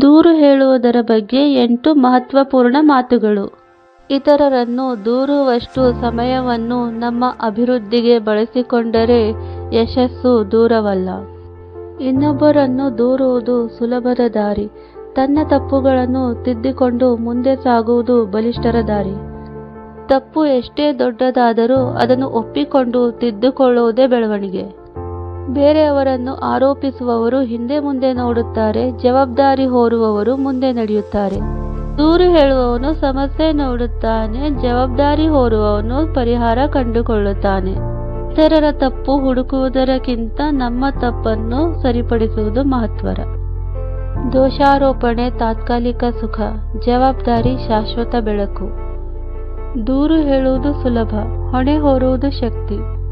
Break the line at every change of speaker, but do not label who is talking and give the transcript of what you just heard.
ದೂರು ಹೇಳುವುದರ ಬಗ್ಗೆ ಎಂಟು ಮಹತ್ವಪೂರ್ಣ ಮಾತುಗಳು. ಇತರರನ್ನು ದೂರುವಷ್ಟು ಸಮಯವನ್ನು ನಮ್ಮ ಅಭಿವೃದ್ಧಿಗೆ ಬಳಸಿಕೊಂಡರೆ ಯಶಸ್ಸು ದೂರವಲ್ಲ. ಇನ್ನೊಬ್ಬರನ್ನು ದೂರುವುದು ಸುಲಭದ ದಾರಿ. ತನ್ನ ತಪ್ಪುಗಳನ್ನು ತಿದ್ದಿಕೊಂಡು ಮುಂದೆ ಸಾಗುವುದು ಬಲಿಷ್ಠರ ದಾರಿ. ತಪ್ಪು ಎಷ್ಟೇ ದೊಡ್ಡದಾದರೂ ಅದನ್ನು ಒಪ್ಪಿಕೊಂಡು ತಿದ್ದುಕೊಳ್ಳುವುದೇ ಬೆಳವಣಿಗೆ. ಬೇರೆಯವರನ್ನು ಆರೋಪಿಸುವವರು ಹಿಂದೆ ಮುಂದೆ ನೋಡುತ್ತಾರೆ, ಜವಾಬ್ದಾರಿ ಹೋರುವವರು ಮುಂದೆ ನಡೆಯುತ್ತಾರೆ. ದೂರು ಹೇಳುವವನು ಸಮಸ್ಯೆ ನೋಡುತ್ತಾನೆ, ಜವಾಬ್ದಾರಿ ಹೊರುವವನು ಪರಿಹಾರ ಕಂಡುಕೊಳ್ಳುತ್ತಾನೆ. ಇತರರ ತಪ್ಪು ಹುಡುಕುವುದರಕ್ಕಿಂತ ನಮ್ಮ ತಪ್ಪನ್ನು ಸರಿಪಡಿಸುವುದು ಮಹತ್ವರ ದೋಷಾರೋಪಣೆ, ತಾತ್ಕಾಲಿಕ ಸುಖ, ಜವಾಬ್ದಾರಿ, ಶಾಶ್ವತ ಬೆಳಕು. ದೂರು ಹೇಳುವುದು ಸುಲಭ, ಹೊಣೆ ಹೊರುವುದು ಶಕ್ತಿ.